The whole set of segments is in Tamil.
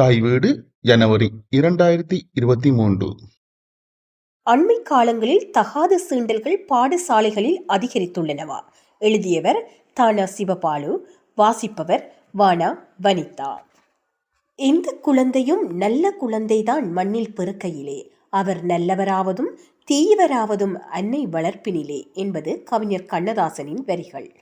தாய் வீடு ஜனவரி இரண்டாயிரத்தி இருபத்தி மூன்று. அண்மை காலங்களில் தகாத சீண்டல்கள் பாடசாலைகளில் அதிகரித்துள்ளனவா? எழுதியவர் தானா சிவபாலு வாசிப்பவர் வானா வனிதா. எந்த குழந்தையும் நல்ல குழந்தைதான் மண்ணில் பிறக்கையிலே அவர் நல்லவராவதும் தீயவராவதும் அன்னை வளர்ப்பினிலே என்பது கவிஞர் கண்ணதாசனின் வரிகள்.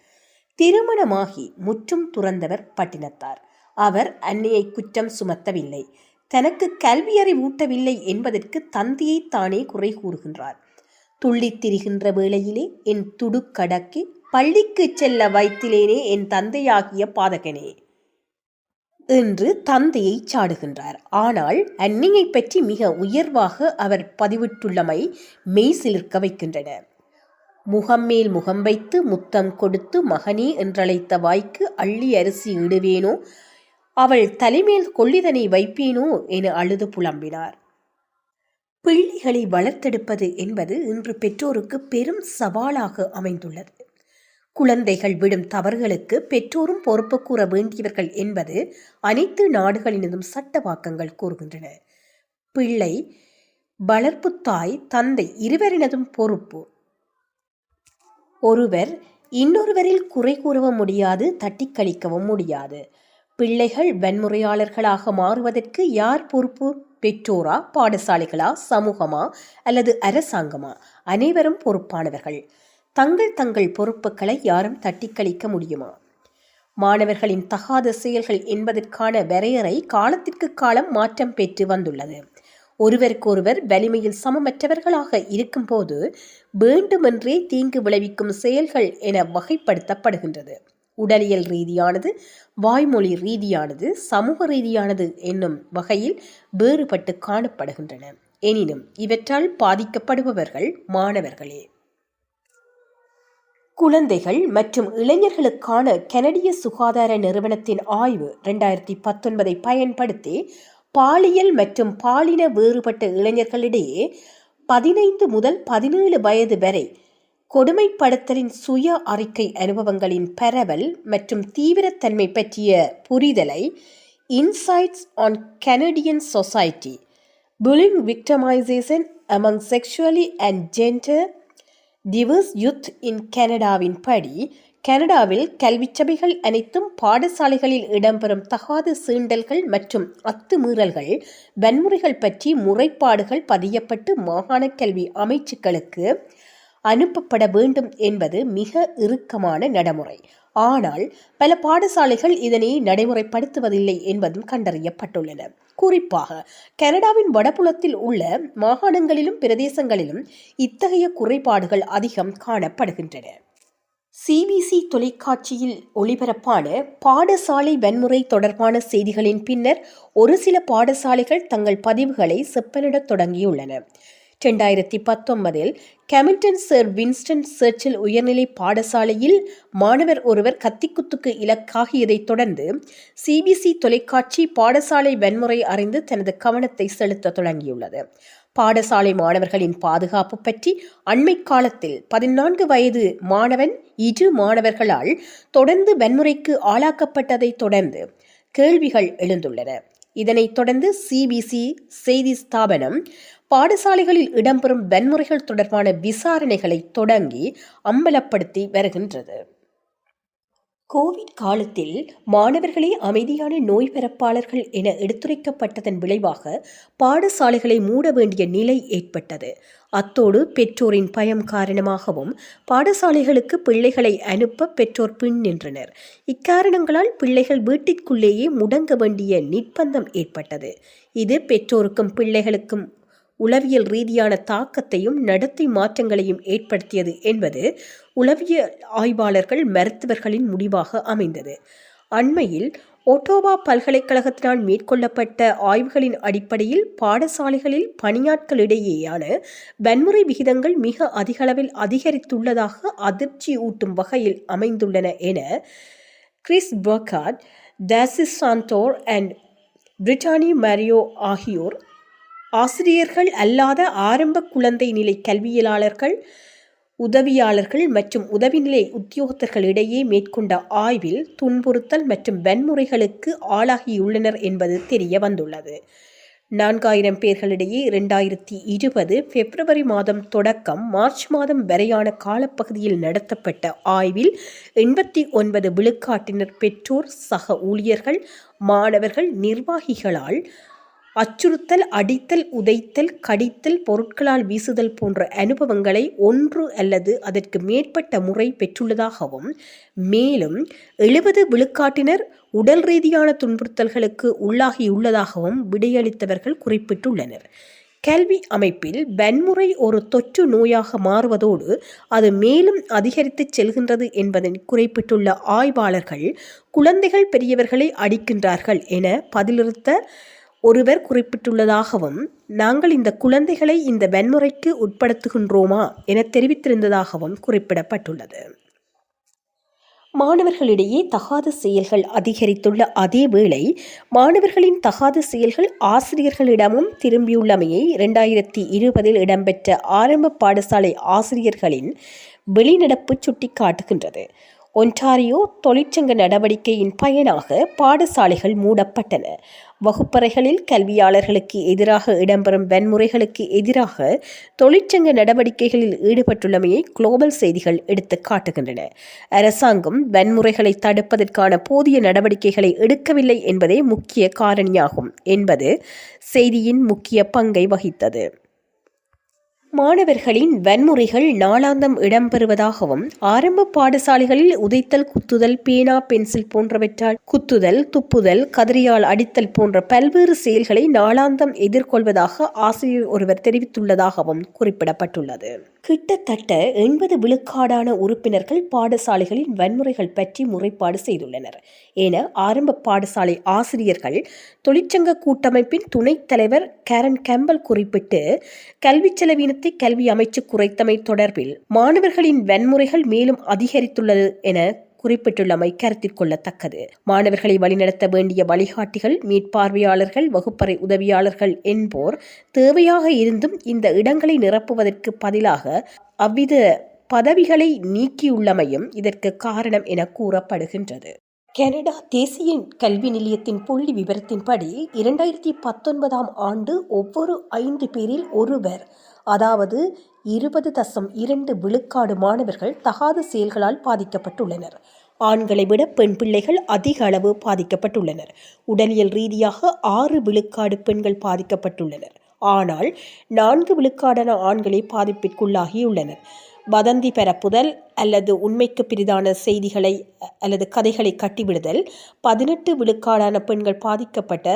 திருமணமாகி முற்றும் துறந்தவர் பட்டினத்தார். அவர் அன்னையை குற்றம் சுமத்தவில்லை. தனக்கு கல்வியறை ஊட்டவில்லை என்பதற்கு தந்தையை தானே குறை கூறுகின்றார். துள்ளித் திரிகின்ற வேளையிலே என் துடுக்கடக்கி பள்ளிக்கு செல்ல வைத்திலேனே என் தந்தையாகிய பாதகனே என்று தந்தையை சாடுகின்றார். ஆனால் அன்னையை பற்றி மிக உயர்வாக அவர் பதிவிட்டுள்ளமை மெய் சிலிர்க்க வைக்கின்றன. முகம் மேல் முகம் வைத்து முத்தம் கொடுத்து மகனே என்றழைத்த வாய்க்கு அள்ளி அரிசி இடுவேனோ அவள் தலைமேல் கொள்ளிதனை வைப்பேனோ என அழுது புலம்பினார். பிள்ளைகளை வளர்த்தெடுப்பது என்பது இன்று பெற்றோருக்கு பெரும் சவாலாக அமைந்துள்ளது. குழந்தைகள் விடும் தவறுகளுக்கு பெற்றோரும் பொறுப்பு கூற வேண்டியவர்கள் என்பது அனைத்து நாடுகளினதும் சட்டவாக்கங்கள் கூறுகின்றன. பிள்ளை வளர்ப்பு தாய் தந்தை இருவரினதும் பொறுப்பு. ஒருவர் இன்னொருவரில் குறை கூறவும் முடியாது தட்டி கழிக்கவும் முடியாது. பிள்ளைகள் வன்முறையாளர்களாக மாறுவதற்கு யார் பொறுப்பு? பெற்றோரா பாடசாலைகளா சமூகமா அல்லது அரசாங்கமா? அனைவரும் பொறுப்பானவர்கள். தங்கள் தங்கள் பொறுப்புகளை யாரும் தட்டிக்கழிக்க முடியுமா? மாணவர்களின் தகாத செயல்கள் என்பதற்கான வரையறை காலத்திற்கு காலம் மாற்றம் பெற்று வந்துள்ளது. ஒருவருக்கொருவர் வலிமையில் சமமற்றவர்களாக இருக்கும்போது வேண்டுமென்றே தீங்கு விளைவிக்கும் செயல்கள் என வகைப்படுத்தப்படுகின்றது. உடலியல் ரீதியானது வாய்மொழி ரீதியானது சமூக ரீதியானது என்னும் வகையில் வேறுபட்டு காணப்படுகின்றன. எனினும் இவற்றால் பாதிக்கப்படுபவர்கள் மாணவர்களே. குழந்தைகள் மற்றும் இளைஞர்களுக்கான கனடிய சுகாதார நிறுவனத்தின் ஆய்வு ரெண்டாயிரத்தி பத்தொன்பதை பயன்படுத்தி பாலியல் மற்றும் பாலின வேறுபட்ட இளைஞர்களிடையே பதினைந்து முதல் பதினேழு வயது வரை கொடுமைப்படுத்தலின் சுய அறிக்கை அனுபவங்களின் பரவல் மற்றும் தீவிரத்தன்மை பற்றிய புரிதலை insights on Canadian society bullying victimization among sexually and gender diverse youth in கனடாவின் படி கனடாவில் கல்விச்சபைகள் அனைத்தும் பாடசாலைகளில் இடம்பெறும் தகாத சீண்டல்கள் மற்றும் அத்துமீறல்கள் வன்முறைகள் பற்றி முறைப்பாடுகள் பதியப்பட்டு மாகாண கல்வி அமைச்சுக்களுக்கு அனுப்பப்பட வேண்டும் என்பது மிக இறுக்கமான நடைமுறை. ஆனால் பல பாடசாலைகள் இதனை நடைமுறைப்படுத்துவதில்லை என்பதும் கண்டறியப்பட்டுள்ளன. குறிப்பாக கனடாவின் வடபுலத்தில் உள்ள மாகாணங்களிலும் பிரதேசங்களிலும் இத்தகைய குறைபாடுகள் அதிகம் காணப்படுகின்றன. சிபிசி தொலைக்காட்சியில் ஒளிபரப்பான பாடசாலை வன்முறை தொடர்பான செய்திகளின் பின்னர் ஒரு சில பாடசாலைகள் தங்கள் பதிவுகளை செப்பனிடத் தொடங்கியுள்ளன. ரெண்டாயிரத்தி பத்தொன்பதில் கெமிட்டன் சர் வின்ஸ்டன் சர்ச்சில் உயர்நிலை பாடசாலையில் மாணவர் ஒருவர் கத்திக்குத்துக்கு இலக்காகியதைத் தொடர்ந்து சிபிசி தொலைக்காட்சி பாடசாலை வன்முறை அறிந்து தனது கவனத்தை செலுத்த தொடங்கியுள்ளது. பாடசாலை மாணவர்களின் பாதுகாப்பு பற்றி அண்மை காலத்தில் பதினான்கு வயது மாணவன் இரு மாணவர்களால் தொடர்ந்து வன்முறைக்கு ஆளாக்கப்பட்டதைத் தொடர்ந்து கேள்விகள் எழுந்துள்ளன. இதனைத் தொடர்ந்து சிபிசி செய்தி ஸ்தாபனம் பாடசாலைகளில் இடம்பெறும் வன்முறைகள் தொடர்பான விசாரணைகளை தொடங்கி அம்பலப்படுத்தி வருகின்றது. கோவிட் காலத்தில் மாணவர்களே அமைதியான நோய் பரப்பாளர்கள் என எடுத்துரைக்கப்பட்டதன் விளைவாக பாடசாலைகளை மூட வேண்டிய நிலை ஏற்பட்டது. அத்தோடு பெற்றோரின் பயம் காரணமாகவும் பாடசாலைகளுக்கு பிள்ளைகளை அனுப்ப பெற்றோர் பின் நின்றனர். இக்காரணங்களால் பிள்ளைகள் வீட்டிற்குள்ளேயே முடங்க வேண்டிய நிர்பந்தம் ஏற்பட்டது. இது பெற்றோருக்கும் பிள்ளைகளுக்கும் உளவியல் ரீதியான தாக்கத்தையும் நடத்தை மாற்றங்களையும் ஏற்படுத்தியது என்பது உளவியல் ஆய்வாளர்கள் மருத்துவர்களின் முடிவாக அமைந்தது. அண்மையில் ஒட்டோவா பல்கலைக்கழகத்தினால் மேற்கொள்ளப்பட்ட ஆய்வுகளின் அடிப்படையில் பாடசாலைகளில் பணியாட்களிடையேயான வன்முறை விகிதங்கள் மிக அதிகளவில் அதிகரித்துள்ளதாக அதிர்ச்சி ஊட்டும் வகையில் அமைந்துள்ளன என Chris Burkhardt Tasis Santor and Brittany Mario ஆகியோர் ஆசிரியர்கள் அல்லாத ஆரம்ப குழந்தை நிலை கல்வியலாளர்கள் உதவியாளர்கள் மற்றும் உதவிநிலை உத்தியோகத்தர்களிடையே மேற்கொண்ட ஆய்வில் துன்புறுத்தல் மற்றும் வன்முறைகளுக்கு ஆளாகியுள்ளனர் என்பது தெரிய வந்துள்ளது. நான்காயிரம் பேர்களிடையே இரண்டாயிரத்தி இருபது பிப்ரவரி மாதம் தொடக்கம் மார்ச் மாதம் வரையான காலப்பகுதியில் நடத்தப்பட்ட ஆய்வில் எண்பத்தி ஒன்பது விழுக்காட்டினர் பெற்றோர் சக ஊழியர்கள் மாணவர்கள் நிர்வாகிகளால் அச்சுறுத்தல் அடித்தல் உதைத்தல் கடித்தல் பொருட்களால் வீசுதல் போன்ற அனுபவங்களை ஒன்று அல்லது அதற்கு மேற்பட்ட முறை பெற்றுள்ளதாகவும் மேலும் எழுபது விழுக்காட்டினர் உடல் ரீதியான துன்புறுத்தல்களுக்கு உள்ளாகியுள்ளதாகவும் விடையளித்தவர்கள் குறிப்பிட்டுள்ளனர். கல்வி அமைப்பில் வன்முறை ஒரு தொற்று நோயாக மாறுவதோடு அது மேலும் அதிகரித்து செல்கின்றது என்பதை குறிப்பிட்டுள்ள ஆய்வாளர்கள் குழந்தைகள் பெரியவர்களை அடிக்கின்றார்கள் என பதிலிறுத்த ஒருவர் குறிப்பிட்டுள்ளதாகவும் நாங்கள் இந்த குழந்தைகளை இந்த வன்முறைக்கு உட்படுத்துகின்றோமா? என தெரிவித்திருந்ததாகவும் குறிப்பிடப்பட்டுள்ளது. மாணவர்களிடையே தகாத செயல்கள் அதிகரித்துள்ள அதே வேளை மாணவர்களின் தகாத செயல்கள் ஆசிரியர்களிடமும் திரும்பியுள்ளமையை இரண்டாயிரத்தி இருபதில் இடம்பெற்ற ஆரம்ப பாடசாலை ஆசிரியர்களின் வெளிநடப்பு சுட்டிக்காட்டுகின்றது. ஒன்டாரியோ தொழிற்சங்க நடவடிக்கையின் பயனாக பாடசாலைகள் மூடப்பட்டன. வகுப்பறைகளில் கல்வியாளர்களுக்கு எதிராக இடம்பெறும் வன்முறைகளுக்கு எதிராக தொழிற்சங்க நடவடிக்கைகளில் ஈடுபட்டுள்ளமையை குளோபல் செய்திகள் எடுத்து காட்டுகின்றன. அரசாங்கம் வன்முறைகளை தடுப்பதற்கான போதிய நடவடிக்கைகளை எடுக்கவில்லை என்பதே முக்கிய காரணியாகும் என்பது செய்தியின் முக்கிய பங்கை வகித்தது. மாணவர்களின் வன்முறைகள் நாளாந்தம் இடம்பெறுவதாகவும் ஆரம்ப பாடசாலைகளில் உதைத்தல் குத்துதல் பேனா பென்சில் போன்றவற்றால் குத்துதல் துப்புதல் கதிரியால் அடித்தல் போன்ற பல்வேறு செயல்களை நாளாந்தம் எதிர்கொள்வதாக ஆசிரியர் ஒருவர் தெரிவித்துள்ளதாகவும் குறிப்பிடப்பட்டுள்ளது. கிட்டத்தட்ட எண்பது விழுக்காடான உறுப்பினர்கள் பாடசாலைகளின் வன்முறைகள் பற்றி முறைப்பாடு செய்துள்ளனர். என ஆரம்ப பாடசாலை ஆசிரியர்கள் தொழிற்சங்க கூட்டமைப்பின் துணைத் தலைவர் கேரன் கேம்பல் குறிப்பிட்டு கல்வி செலவினத்தை கல்வி அமைச்சு குறைத்தமை தொடர்பில் மாணவர்களின் வன்முறைகள் மேலும் அதிகரித்துள்ளது என குறிப்பிட்டுள்ளமை கருத்தில் கொள்ளத்தக்கது. மாணவர்களை வழிநடத்த வேண்டிய வழிகாட்டிகள் மீட்பார்வையாளர்கள் வகுப்பறை உதவியாளர்கள் என்போர் தேவையாக இருந்தும் இந்த இடங்களை நிரப்புவதற்கு பதிலாக அவ்வித பதவிகளை நீக்கியுள்ளமையும் இதற்கு காரணம் என கூறப்படுகின்றது. கனடா தேசிய கல்வி நிலையத்தின் புள்ளி விவரத்தின்படி இரண்டாயிரத்தி பத்தொன்பதாம் ஆண்டு ஒவ்வொரு ஐந்து பேரில் ஒருவர் அதாவது இருபது தசம் இரண்டு விழுக்காடு மாணவர்கள் தகாத செயல்களால் பாதிக்கப்பட்டுள்ளனர். ஆண்களை விட பெண் பிள்ளைகள் அதிக அளவு பாதிக்கப்பட்டுள்ளனர். உடலியல் ரீதியாக ஆறு விழுக்காடு பெண்கள் பாதிக்கப்பட்டுள்ளனர். ஆனால் நான்கு விழுக்காடான ஆண்களே பாதிப்பிற்குள்ளாகியுள்ளனர். வதந்தி பரப்புதல் அல்லது உண்மைக்கு பிரிதான செய்திகளை அல்லது கதைகளை கட்டிவிடுதல் பதினெட்டு விழுக்காடான பெண்கள் பாதிக்கப்பட்ட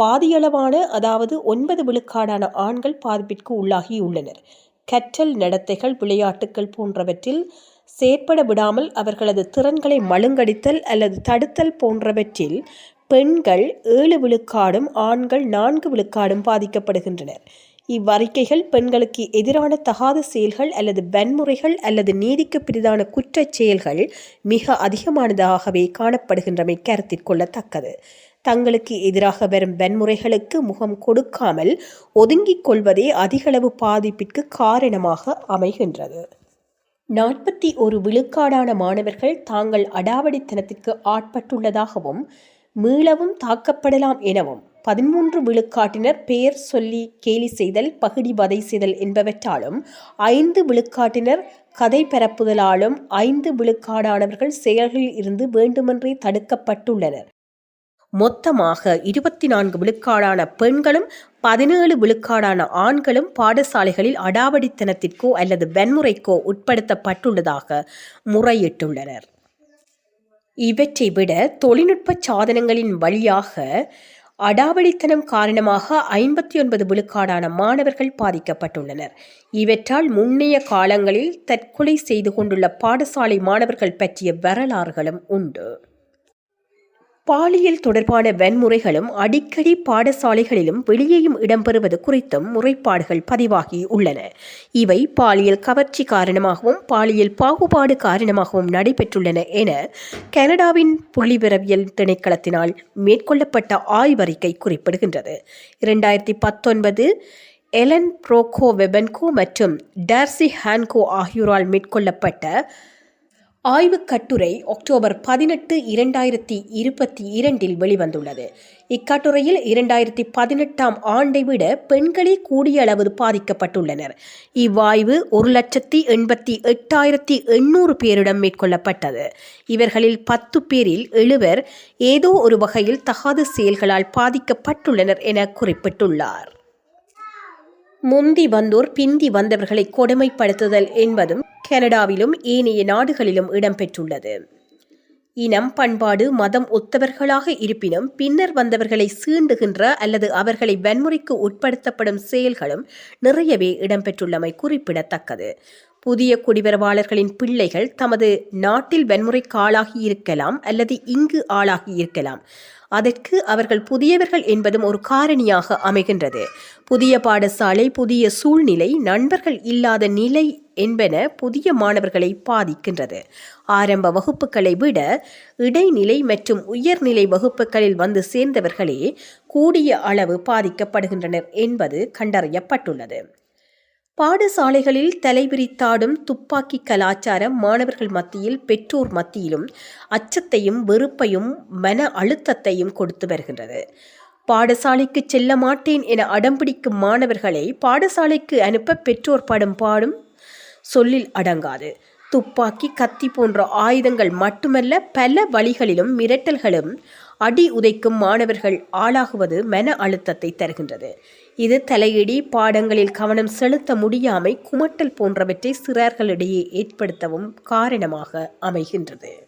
பாதியளவான அதாவது ஒன்பது விழுக்காடான ஆண்கள் பாதிப்பிற்கு உள்ளாகியுள்ளனர். கற்றல் நடத்தைகள் விளையாட்டுக்கள் போன்றவற்றில் செயற்பட விடாமல் அவர்களது திறன்களை மழுங்கடித்தல் அல்லது தடுத்தல் போன்றவற்றில் பெண்கள் ஏழு விழுக்காடும் ஆண்கள் நான்கு விழுக்காடும் பாதிக்கப்படுகின்றனர். இவ்வறிக்கைகள் பெண்களுக்கு எதிரான தகாத செயல்கள் அல்லது வன்முறைகள் அல்லது நீதிக்கு பிரிதான குற்றச் செயல்கள் மிக அதிகமானதாகவே காணப்படுகின்றமை கருத்தில் கொள்ளத்தக்கது. தங்களுக்கு எதிராக வரும் வன்முறைகளுக்கு முகம் கொடுக்காமல் ஒதுங்கிக் கொள்வதே அதிகளவு பாதிப்பிற்கு காரணமாக அமைகின்றது. நாற்பத்தி ஒரு விழுக்காடான மாணவர்கள் தாங்கள் அடாவடித்தனத்திற்கு ஆட்பட்டுள்ளதாகவும் மீளவும் தாக்கப்படலாம் எனவும் பதிமூன்று விழுக்காட்டினர் பெயர் சொல்லி கேலி செய்தல் பகுடி வதை செய்தல் என்பவற்றாலும் ஐந்து விழுக்காட்டினர் கதை பரப்புதலாலும் ஐந்து விழுக்காடானவர்கள் செயல்களில் இருந்து வேண்டுமென்றே தடுக்கப்பட்டுள்ளனர். மொத்தமாக இருபத்தி நான்கு விழுக்காடான பெண்களும் பதினேழு விழுக்காடான ஆண்களும் பாடசாலைகளில் அடாவடித்தனத்திற்கோ அல்லது வன்முறைக்கோ உட்படுத்தப்பட்டுள்ளதாக முறையிட்டுள்ளனர். இவற்றை விட தொழில்நுட்ப சாதனங்களின் வழியாக அடாவடித்தனம் காரணமாக ஐம்பத்தி ஒன்பது விழுக்காடான மாணவர்கள் பாதிக்கப்பட்டுள்ளனர். இவற்றால் முன்னைய காலங்களில் தற்கொலை செய்து கொண்டுள்ள பாடசாலை மாணவர்கள் பற்றிய வரலாறுகளும் உண்டு. பாலியல் தொடர்பான வன்முறைகளும் அடிக்கடி பாடசாலைகளிலும் வெளியேயும் இடம்பெறுவது குறித்தும் முறைப்பாடுகள் பதிவாகி உள்ளன. இவை பாலியல் கவர்ச்சி காரணமாகவும் பாலியல் பாகுபாடு காரணமாகவும் நடைபெற்றுள்ளன என கனடாவின் புள்ளிவிரவியல் திணைக்களத்தினால் மேற்கொள்ளப்பட்ட ஆய்வறிக்கை குறிப்பிடுகின்றது. இரண்டாயிரத்தி பத்தொன்பது எலன் ப்ரோகோ வெபன்கோ மற்றும் டார்சி ஹான்கோ ஆகியோரால் மேற்கொள்ளப்பட்ட ஆய்வுக் கட்டுரை அக்டோபர் பதினெட்டு இரண்டாயிரத்தி இருபத்தி இரண்டில் வெளிவந்துள்ளது. இக்கட்டுரையில் இரண்டாயிரத்தி பதினெட்டாம் ஆண்டை விட பெண்களே கூடிய அளவு பாதிக்கப்பட்டுள்ளனர். இவ்வாய்வு ஒரு லட்சத்தி எண்பத்தி எட்டாயிரத்தி எண்ணூறு பேரிடம் மேற்கொள்ளப்பட்டது. இவர்களில் பத்து பேரில் எழுவர் ஏதோ ஒரு வகையில் தகாத செயல்களால் பாதிக்கப்பட்டுள்ளனர் என குறிப்பிட்டுள்ளார். முந்தி வந்தோர் பிந்தி வந்தவர்களை கொடுமைப்படுத்துதல் என்பதும் கனடாவிலும் ஏனைய நாடுகளிலும் இடம்பெற்றுள்ளது. இனம் பண்பாடு மதம் ஒத்தவர்களாக இருப்பினும் பின்னர் வந்தவர்களை சீண்டுகின்ற அல்லது அவர்களை வன்முறைக்கு உட்படுத்தப்படும் செயல்களும் நிறையவே இடம்பெற்றுள்ளமை குறிப்பிடத்தக்கது. புதிய குடிவரவாளர்களின் பிள்ளைகள் தமது நாட்டில் வன்முறைக்கு ஆளாகி இருக்கலாம் அல்லது இங்கு ஆளாகி இருக்கலாம். அதற்கு அவர்கள் புதியவர்கள் என்பதும் ஒரு காரணியாக அமைகின்றது. புதிய பாடசாலை புதிய சூழ்நிலை நண்பர்கள் இல்லாத நிலை என்பன புதிய மாணவர்களை பாதிக்கின்றது. ஆரம்ப வகுப்புகளை விட இடைநிலை மற்றும் உயர்நிலை வகுப்புகளில் வந்து சேர்ந்தவர்களே கூடிய அளவு பாதிக்கப்படுகின்றனர் என்பது கண்டறியப்பட்டுள்ளது. பாடசாலைகளில் தலைவிரித்தாடும் துப்பாக்கி கலாச்சாரம் மாணவர்கள் மத்தியில் பெற்றோர் மத்தியிலும் அச்சத்தையும் வெறுப்பையும் மன அழுத்தத்தையும் கொடுத்து வருகின்றது. பாடசாலைக்கு செல்ல மாட்டேன் என அடம்பிடிக்கும் மாணவர்களை பாடசாலைக்கு அனுப்ப பெற்றோர் படும் பாடும் சொல்லில் அடங்காது. துப்பாக்கி கத்தி போன்ற ஆயுதங்கள் மட்டுமல்ல பல வழிகளிலும் மிரட்டல்களும் அடி உதைக்கும் மாணவர்கள் ஆளாகுவது மன அழுத்தத்தை தருகின்றது. இது தலையிடி பாடங்களில் கவனம் செலுத்த முடியாமை குமட்டல் போன்றவற்றை சிறார்களிடையே ஏற்படுத்தவும் காரணமாக அமைகின்றது.